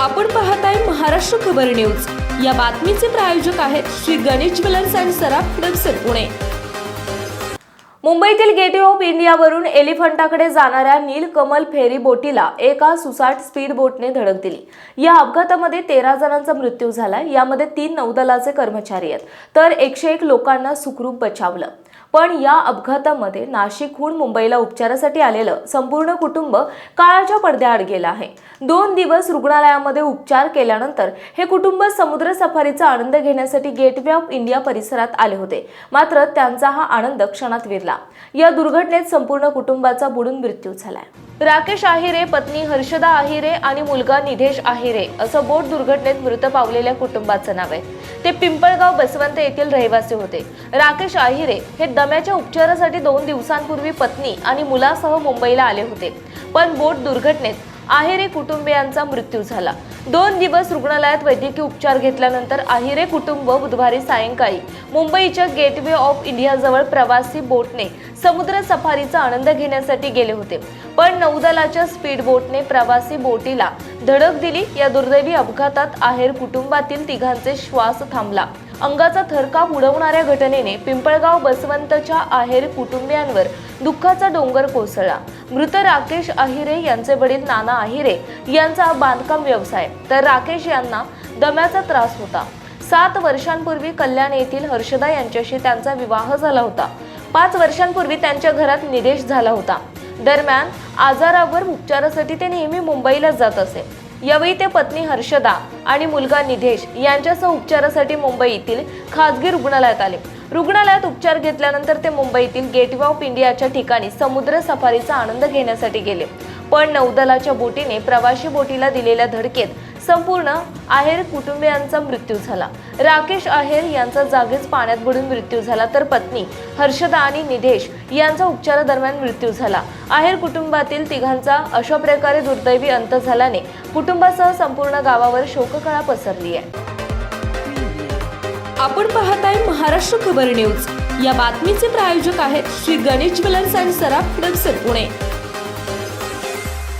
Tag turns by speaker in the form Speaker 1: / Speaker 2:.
Speaker 1: आपण पाहताय महाराष्ट्र खबर न्यूज. या बातमीचे प्रायोजक आहेत श्री गणेश ज्वेलर्स अँड सराफ हडपसर पुणे.
Speaker 2: मुंबईतील गेटवे ऑफ इंडियावरून एलिफंटाकडे जाणाऱ्या नीलकमल फेरी बोटीला एका सुसाट स्पीड बोटने धडक दिली. या अपघातामध्ये तेरा जणांचा मृत्यू झाला. यामध्ये तीन नौदलाचे कर्मचारी आहेत. तर एकशे एक लोकांना सुखरूप बचावलं. पण या अपघातामध्ये नाशिकहून मुंबईला उपचारासाठी आलेलं संपूर्ण कुटुंब काळाच्या पडद्याआड गेलं आहे. दोन दिवस रुग्णालयामध्ये उपचार केल्यानंतर हे कुटुंब समुद्र सफारीचा आनंद घेण्यासाठी गेटवे ऑफ इंडिया परिसरात आले होते. मात्र त्यांचा हा आनंद क्षणात विरला. या दुर्घटनेत संपूर्ण कुटुंबाचा बुडून मृत्यू झालाय. राकेश आहिरे पत्नी हर्षदा आहिरे आणि मुलगा निधेश आहिरे असं बोट दुर्घटनेत मृत पावलेल्या कुटुंबाचं नाव आहे. ते पिंपळगाव बसवंत येथील रहिवासी होते. राकेश आहिरे हे दम्याच्या उपचारासाठी दोन दिवसांपूर्वी पत्नी आणि मुलासह मुंबईला आले होते. पण बोट दुर्घटनेत आहिरे कुटुंबियांचा मृत्यू झाला. दोन दिवस रुग्णालयात वैद्यकीय उपचार घेतल्यानंतर आहिरे कुटुंब बुधवारी सायंकाळी मुंबईच्या गेटवे ऑफ इंडियाजवळ प्रवासी बोटने समुद्र सफारीचा आनंद घेण्यासाठी गेले होते. पण नौदलाच्या स्पीड बोटने प्रवासी बोटीला धडक दिली. या दुर्दैवी अपघातात आहेर कुटुंबातील तिघांचे श्वास थांबला. अंगाचा थरकाप उडवणाऱ्या घटनेने पिंपळगाव बसवंतच्या आहेर कुटुंबियांवर दुःखाचा डोंगर कोसळला. मृत राकेश आहिरे यांचे वडील नाना आहिरे यांचा बांधकाम व्यवसाय. तर राकेश यांना दम्याचा त्रास होता. सात वर्षांपूर्वी कल्याण येथील हर्षदा यांच्याशी त्यांचा विवाह झाला होता. पाच वर्षांपूर्वी त्यांच्या घरात निदेश झाला होता. दरम्यान आजारावर उपचारासाठी ते नेहमी मुंबईला जात असे. यावेळी ते पत्नी हर्षदा आणि मुलगा निधेश यांच्यासह उपचारासाठी मुंबईतील खासगी रुग्णालयात आले. रुग्णालयात उपचार घेतल्यानंतर ते मुंबईतील गेटवे ऑफ इंडियाच्या ठिकाणी समुद्र सफारीचा आनंद घेण्यासाठी गेले. पण नौदलाच्या बोटीने प्रवाशी बोटीला दिलेल्या धडकेत संपूर्ण आहेर कुटुंबियांचा मृत्यू झाला. राकेश आहेर यांचा जागीच पाण्यात बुडून मृत्यू झाला तर पत्नी हर्षदा आणि निधेश यांचा उपचारादरम्यान मृत्यू झाला. आहेर कुटुंबातील तिघांचा अशा प्रकारे दुर्दैवी अंत झाल्याने कुटुंबासह संपूर्ण गावावर शोककळा पसरली आहे.
Speaker 1: आपण पाहत आहे महाराष्ट्र खबर न्यूज. या बातमीचे प्रायोजक आहेत श्री गणेश ज्वेलर्स अँड सराफ हडपसर पुणे.